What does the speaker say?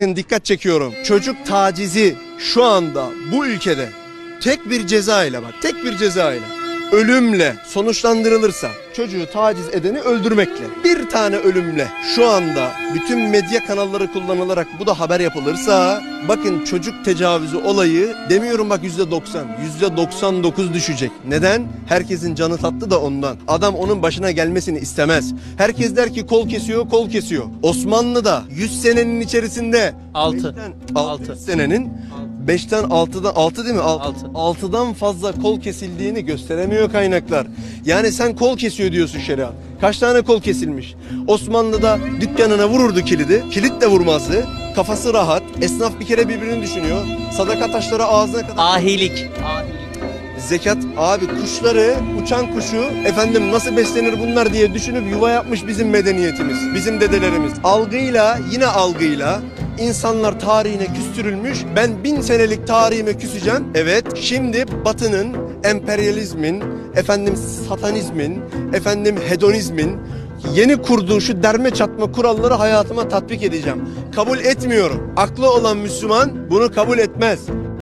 dikkat çekiyorum. Çocuk tacizi şu anda bu ülkede tek bir ceza ile bak tek bir ceza ile ölümle sonuçlandırılırsa çocuğu taciz edeni öldürmekle bir tane ölümle şu anda bütün medya kanalları kullanılarak bu da haber yapılırsa bakın çocuk tecavüzü olayı demiyorum bak yüzde doksan yüzde doksan dokuz düşecek. Neden? Herkesin canı tatlı da ondan. Adam onun başına gelmesini istemez. Herkes der ki kol kesiyor kol kesiyor. Osmanlı'da 100 senenin içerisinde Altı. beşten- Altı. 600 senenin 5'ten 6'dan 6 değil mi? Altı. 6'dan fazla kol kesildiğini gösteremiyor kaynaklar. Yani sen kol kesiyor diyorsun şeriat. Kaç tane kol kesilmiş? Osmanlı'da dükkanına vururdu kilidi. Kilit de vurmazdı. Kafası rahat. Esnaf bir kere birbirini düşünüyor. Sadaka taşları ağzına kadar. Ahilik. Zekat abi kuşları uçan kuşu efendim nasıl beslenir bunlar diye düşünüp yuva yapmış bizim medeniyetimiz. Bizim dedelerimiz. Algıyla yine algıyla insanlar tarihine küstürülmüş. Ben bin senelik tarihime küseceğim. Evet şimdi batının emperyalizmin efendim satanizmin efendim hedonizmin yeni kurduğu şu derme çatma kuralları hayatıma tatbik edeceğim. Kabul etmiyorum. Aklı olan Müslüman bunu kabul etmez.